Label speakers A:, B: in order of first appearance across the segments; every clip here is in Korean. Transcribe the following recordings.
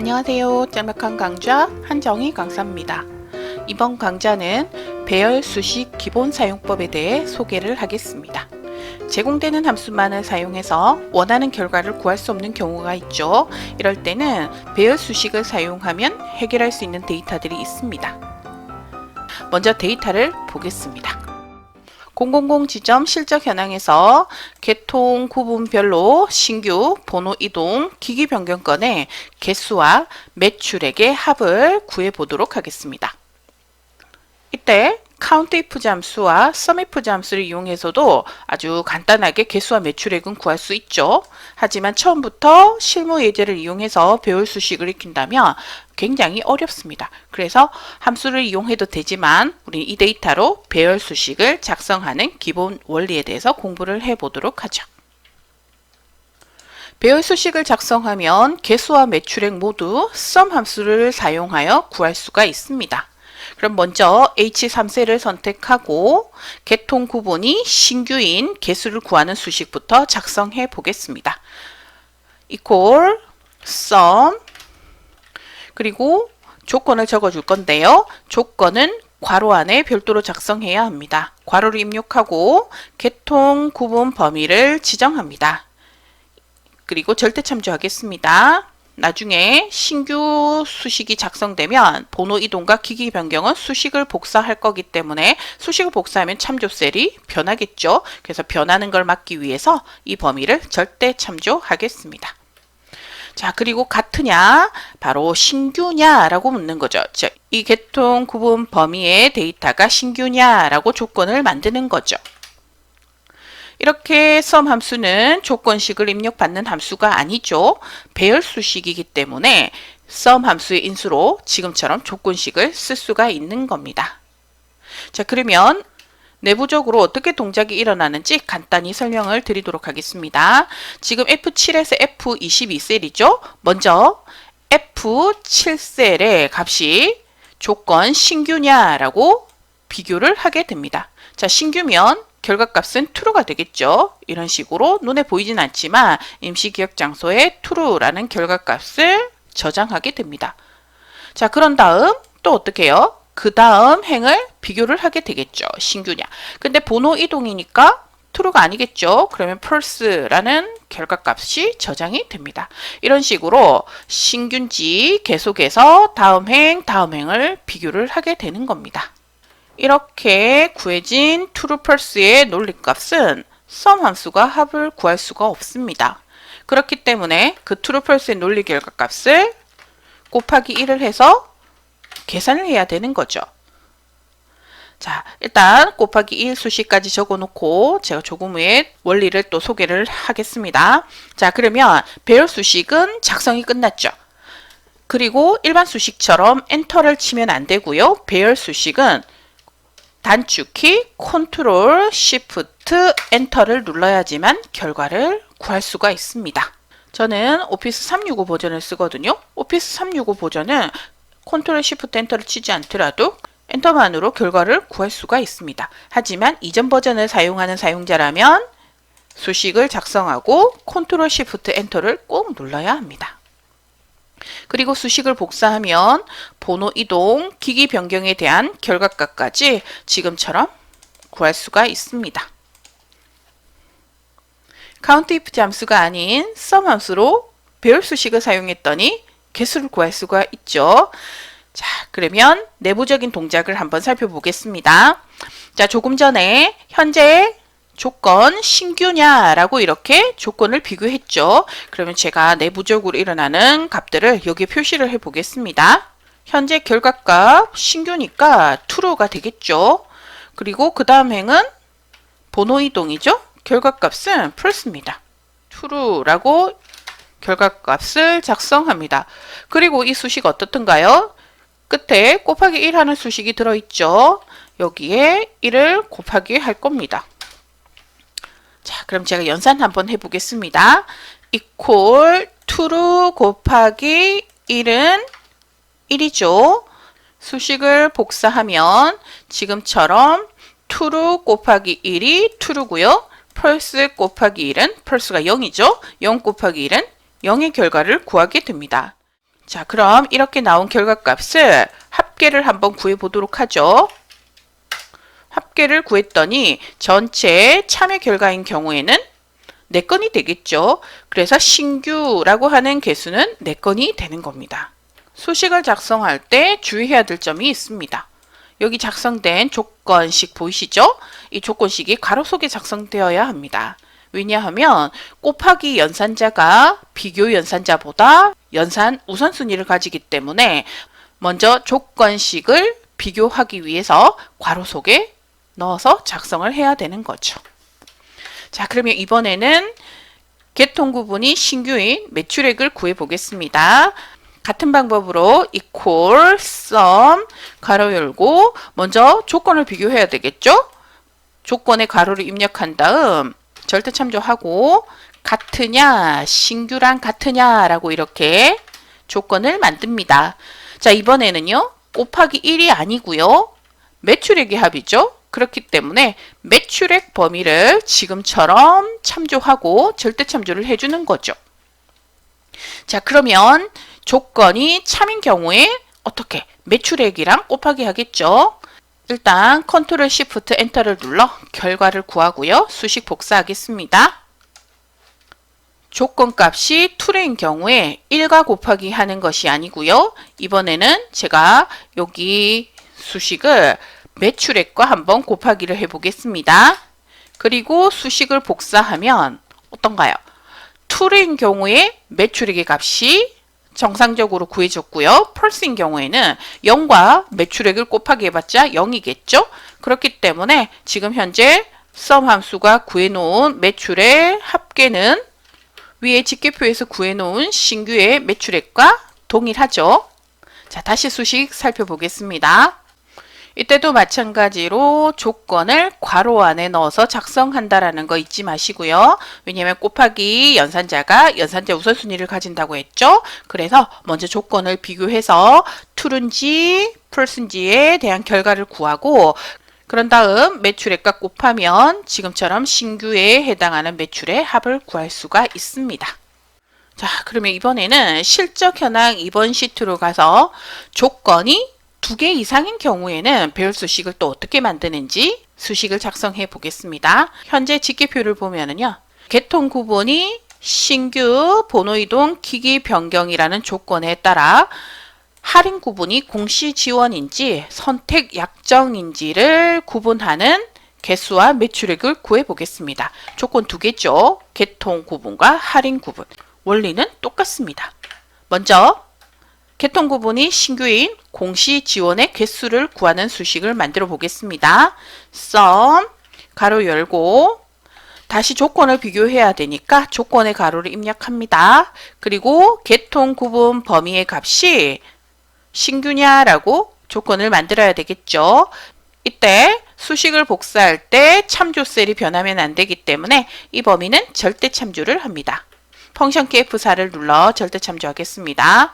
A: 안녕하세요. 짤막한 강좌 한정희 강사입니다. 이번 강좌는 배열 수식 기본 사용법에 대해 소개를 하겠습니다. 제공되는 함수만을 사용해서 원하는 결과를 구할 수 없는 경우가 있죠. 이럴 때는 배열 수식을 사용하면 해결할 수 있는 데이터들이 있습니다. 먼저 데이터를 보겠습니다. 000 지점 실적 현황에서 개통 구분별로 신규 번호 이동 기기 변경 건의 개수와 매출액의 합을 구해 보도록 하겠습니다. 이때 카운트 if 잠수와 sum if 잠수를 이용해서도 아주 간단하게 개수와 매출액은 구할 수 있죠. 하지만 처음부터 실무 예제를 이용해서 배울 수식을 익힌다면 굉장히 어렵습니다. 그래서 함수를 이용해도 되지만 우리 이 데이터로 배열 수식을 작성하는 기본 원리에 대해서 공부를 해 보도록 하죠. 배열 수식을 작성하면 개수와 매출액 모두 sum 함수를 사용하여 구할 수가 있습니다. 그럼 먼저 H3셀을 선택하고 개통 구분이 신규인 개수를 구하는 수식부터 작성해 보겠습니다. equal sum 그리고 조건을 적어 줄 건데요. 조건은 괄호 안에 별도로 작성해야 합니다. 괄호를 입력하고 개통 구분 범위를 지정합니다. 그리고 절대 참조하겠습니다. 나중에 신규 수식이 작성되면 번호 이동과 기기 변경은 수식을 복사할 거기 때문에 수식을 복사하면 참조 셀이 변하겠죠. 그래서 변하는 걸 막기 위해서 이 범위를 절대 참조하겠습니다. 자, 그리고 같으냐? 바로 신규냐라고 묻는 거죠. 자, 이 개통 구분 범위의 데이터가 신규냐라고 조건을 만드는 거죠. 이렇게 sum 함수는 조건식을 입력받는 함수가 아니죠. 배열 수식이기 때문에 sum 함수의 인수로 지금처럼 조건식을 쓸 수가 있는 겁니다. 자, 그러면 내부적으로 어떻게 동작이 일어나는지 간단히 설명을 드리도록 하겠습니다. 지금 F7에서 F22셀이죠. 먼저 F7셀의 값이 조건 신규냐라고 비교를 하게 됩니다. 자, 신규면 결과값은 true가 되겠죠. 이런 식으로 눈에 보이진 않지만 임시 기억 장소에 true라는 결과값을 저장하게 됩니다. 자, 그런 다음 또 어떻게 해요? 그 다음 행을 비교를 하게 되겠죠. 신규냐. 근데 번호 이동이니까 true가 아니겠죠. 그러면 false라는 결과값이 저장이 됩니다. 이런 식으로 신균지 계속해서 다음 행, 다음 행을 비교를 하게 되는 겁니다. 이렇게 구해진 true false의 논리값은 sum 함수가 합을 구할 수가 없습니다. 그렇기 때문에 그 true false의 논리 결과 값을 곱하기 1을 해서 계산을 해야 되는 거죠. 자, 일단 곱하기 1 수식까지 적어 놓고 제가 조금 후에 원리를 또 소개를 하겠습니다. 자, 그러면 배열 수식은 작성이 끝났죠. 그리고 일반 수식처럼 엔터를 치면 안 되고요. 배열 수식은 단축키 컨트롤 시프트 엔터를 눌러야지만 결과를 구할 수가 있습니다. 저는 오피스 365 버전을 쓰거든요. 오피스 365 버전은 컨트롤 시프트 엔터를 치지 않더라도 엔터만으로 결과를 구할 수가 있습니다. 하지만 이전 버전을 사용하는 사용자라면 수식을 작성하고 컨트롤 시프트 엔터를 꼭 눌러야 합니다. 그리고 수식을 복사하면 번호 이동, 기기 변경에 대한 결과값까지 지금처럼 구할 수가 있습니다. 카운트 if 잠수가 아닌 sum 함수로 배열 수식을 사용했더니 개수를 구할 수가 있죠. 자, 그러면 내부적인 동작을 한번 살펴보겠습니다. 자, 조금 전에 현재 조건 신규냐라고 이렇게 조건을 비교했죠. 그러면 제가 내부적으로 일어나는 값들을 여기 표시를 해 보겠습니다. 현재 결과값 신규니까 true가 되겠죠. 그리고 그 다음 행은 번호 이동이죠. 결과값은 false입니다. true라고 결과값을 작성합니다. 그리고 이 수식 어떻든가요? 끝에 곱하기 1 하는 수식이 들어있죠. 여기에 1을 곱하기 할 겁니다. 자, 그럼 제가 연산 한번 해보겠습니다. equal true 곱하기 1은 1이죠. 수식을 복사하면 지금처럼 true 곱하기 1이 true고요. false 곱하기 1은 false가 0이죠. 0 곱하기 1은 0의 결과를 구하게 됩니다. 자, 그럼 이렇게 나온 결과값을 합계를 한번 구해 보도록 하죠. 합계를 구했더니 전체 참여 결과인 경우에는 4건이 되겠죠. 그래서 신규라고 하는 개수는 4건이 되는 겁니다. 수식을 작성할 때 주의해야 될 점이 있습니다. 여기 작성된 조건식 보이시죠? 이 조건식이 가로 속에 작성되어야 합니다. 왜냐하면 곱하기 연산자가 비교 연산자보다 연산 우선순위를 가지기 때문에 먼저 조건식을 비교하기 위해서 괄호 속에 넣어서 작성을 해야 되는 거죠. 자, 그러면 이번에는 개통 구분이 신규인 매출액을 구해 보겠습니다. 같은 방법으로 equal sum 가로 열고 먼저 조건을 비교해야 되겠죠? 조건에 가로를 입력한 다음 절대 참조하고 같으냐 신규랑 같으냐라고 이렇게 조건을 만듭니다. 자 이번에는요 곱하기 1이 아니고요 매출액의 합이죠. 그렇기 때문에 매출액 범위를 지금처럼 참조하고 절대 참조를 해주는 거죠. 자 그러면 조건이 참인 경우에 어떻게 매출액이랑 곱하기 하겠죠. 일단 컨트롤 시프트 엔터를 눌러 결과를 구하고요. 수식 복사하겠습니다. 조건값이 true인 경우에 1과 곱하기 하는 것이 아니고요. 이번에는 제가 여기 수식을 매출액과 한번 곱하기를 해보겠습니다. 그리고 수식을 복사하면 어떤가요? true인 경우에 매출액의 값이 정상적으로 구해줬고요. 펄스인 경우에는 0과 매출액을 곱하기 해봤자 0이겠죠? 그렇기 때문에 지금 현재 sum 함수가 구해놓은 매출의 합계는 위에 집계표에서 구해놓은 신규의 매출액과 동일하죠. 자, 다시 수식 살펴보겠습니다. 이때도 마찬가지로 조건을 괄호 안에 넣어서 작성한다라는 거 잊지 마시고요. 왜냐하면 곱하기 연산자가 연산자 우선순위를 가진다고 했죠. 그래서 먼저 조건을 비교해서 true인지 false인지에 대한 결과를 구하고 그런 다음 매출액과 곱하면 지금처럼 신규에 해당하는 매출의 합을 구할 수가 있습니다. 자, 그러면 이번에는 실적 현황 2번 시트로 가서 조건이 두 개 이상인 경우에는 배열 수식을 또 어떻게 만드는지 수식을 작성해 보겠습니다. 현재 집계표를 보면은요. 개통 구분이 신규 번호 이동 기기 변경이라는 조건에 따라 할인 구분이 공시 지원인지 선택 약정인지를 구분하는 개수와 매출액을 구해 보겠습니다. 조건 두 개죠. 개통 구분과 할인 구분. 원리는 똑같습니다. 먼저 개통 구분이 신규인 공시 지원의 개수를 구하는 수식을 만들어 보겠습니다. sum 가로 열고 다시 조건을 비교해야 되니까 조건의 가로를 입력합니다. 그리고 개통 구분 범위의 값이 신규냐라고 조건을 만들어야 되겠죠. 이때 수식을 복사할 때 참조 셀이 변하면 안 되기 때문에 이 범위는 절대 참조를 합니다. 펑션 키 F4를 눌러 절대 참조하겠습니다.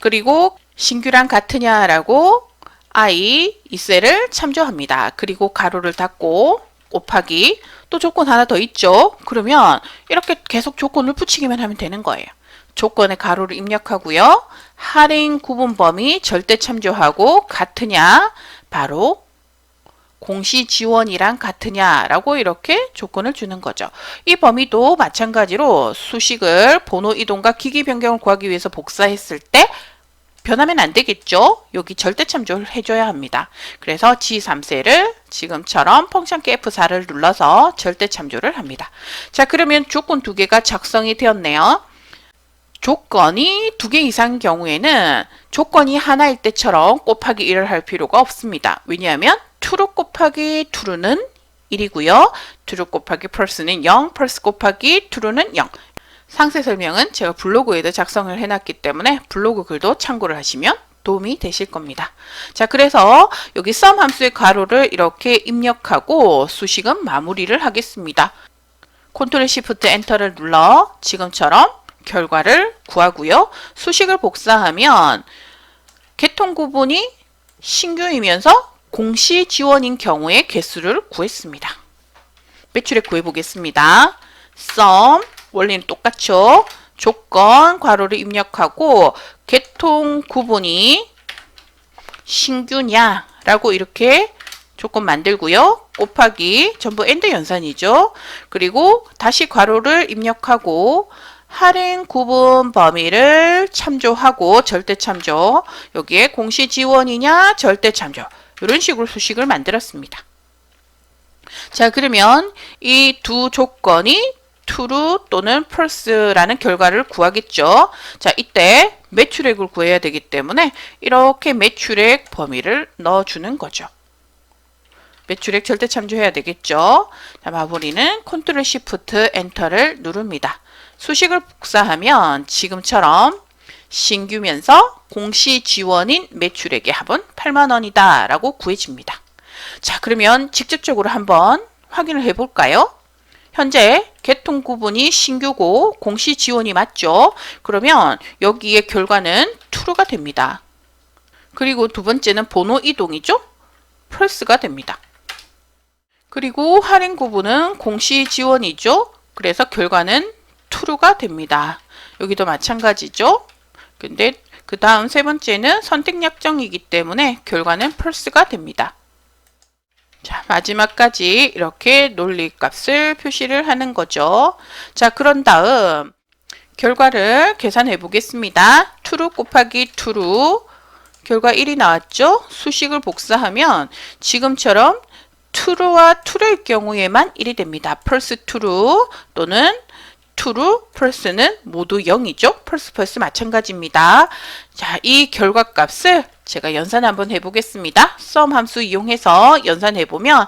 A: 그리고 신규랑 같으냐라고 i 이 셀을 참조합니다. 그리고 가로를 닫고 곱하기 또 조건 하나 더 있죠. 그러면 이렇게 계속 조건을 붙이기만 하면 되는 거예요. 조건의 가로를 입력하고요. 할인 구분 범위 절대 참조하고 같으냐 바로 공시 지원이랑 같으냐라고 이렇게 조건을 주는 거죠. 이 범위도 마찬가지로 수식을 번호 이동과 기기 변경을 구하기 위해서 복사했을 때 변하면 안 되겠죠. 여기 절대 참조를 해줘야 합니다. 그래서 G3셀을 지금처럼 펑션 키 F4를 눌러서 절대 참조를 합니다. 자 그러면 조건 두 개가 작성이 되었네요. 조건이 두 개 이상인 경우에는 조건이 하나일 때처럼 곱하기 1을 할 필요가 없습니다. 왜냐하면 true 곱하기 true는 1이고요. true 곱하기 false는 0, false 곱하기 true는 0. 상세 설명은 제가 블로그에도 작성을 해놨기 때문에 블로그 글도 참고를 하시면 도움이 되실 겁니다. 자, 그래서 여기 sum 함수의 가로를 이렇게 입력하고 수식은 마무리를 하겠습니다. 컨트롤 시프트 엔터를 눌러 지금처럼 결과를 구하고요. 수식을 복사하면 개통 구분이 신규이면서 공시 지원인 경우의 개수를 구했습니다. 매출액 구해보겠습니다. sum 원리는 똑같죠. 조건 괄호를 입력하고 개통 구분이 신규냐 라고 이렇게 조건 만들고요. 곱하기 전부 엔드 연산이죠. 그리고 다시 괄호를 입력하고 할인 구분 범위를 참조하고 절대 참조 여기에 공시 지원이냐 절대 참조 이런 식으로 수식을 만들었습니다. 자 그러면 이 두 조건이 true 또는 false라는 결과를 구하겠죠. 자 이때 매출액을 구해야 되기 때문에 이렇게 매출액 범위를 넣어주는 거죠. 매출액 절대 참조해야 되겠죠. 자, 마무리는 컨트롤 시프트 엔터를 누릅니다. 수식을 복사하면 지금처럼 신규면서 공시 지원인 매출액의 합은 8만 원이다 라고 구해집니다. 자 그러면 직접적으로 한번 확인을 해 볼까요? 현재 개통 구분이 신규고 공시 지원이 맞죠? 그러면 여기에 결과는 true가 됩니다. 그리고 두 번째는 번호 이동이죠? false가 됩니다. 그리고 할인 구분은 공시 지원이죠. 그래서 결과는 true가 됩니다. 여기도 마찬가지죠. 근데 그 다음 세 번째는 선택 약정이기 때문에 결과는 false가 됩니다. 자, 마지막까지 이렇게 논리 값을 표시를 하는 거죠. 자, 그런 다음 결과를 계산해 보겠습니다. true 곱하기 true 결과 1이 나왔죠? 수식을 복사하면 지금처럼 true와 true일 경우에만 1이 됩니다. false true 또는 true false는 모두 0이죠. false false 마찬가지입니다. 자, 이 결과 값을 제가 연산 한번 해보겠습니다. sum 함수 이용해서 연산해 보면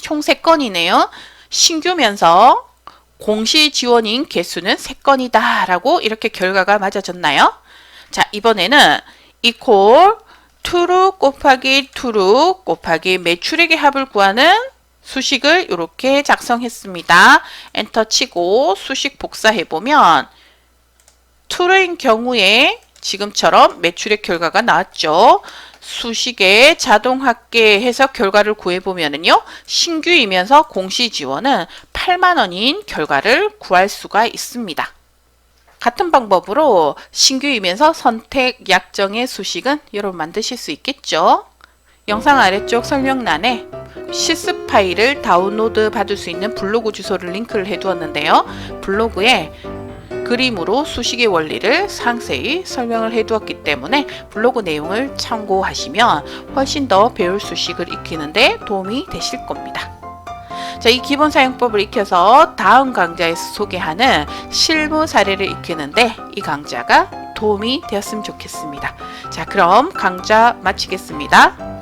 A: 총 3건이네요. 신규면서 공시 지원인 개수는 3건이다 라고 이렇게 결과가 맞아졌나요? 자, 이번에는 equal true 곱하기 true 곱하기 매출액의 합을 구하는 수식을 이렇게 작성했습니다. 엔터 치고 수식 복사해 보면 true인 경우에 지금처럼 매출액 결과가 나왔죠. 수식에 자동 합계해서 결과를 구해 보면은요, 신규이면서 공시 지원은 8만 원인 결과를 구할 수가 있습니다. 같은 방법으로 신규이면서 선택 약정의 수식은 여러분 만드실 수 있겠죠? 영상 아래쪽 설명란에 시스 파일을 다운로드 받을 수 있는 블로그 주소를 링크를 해두었는데요. 블로그에 그림으로 수식의 원리를 상세히 설명을 해두었기 때문에 블로그 내용을 참고하시면 훨씬 더 배울 수식을 익히는데 도움이 되실 겁니다. 자, 이 기본 사용법을 익혀서 다음 강좌에서 소개하는 실무 사례를 익히는데 이 강좌가 도움이 되었으면 좋겠습니다. 자, 그럼 강좌 마치겠습니다.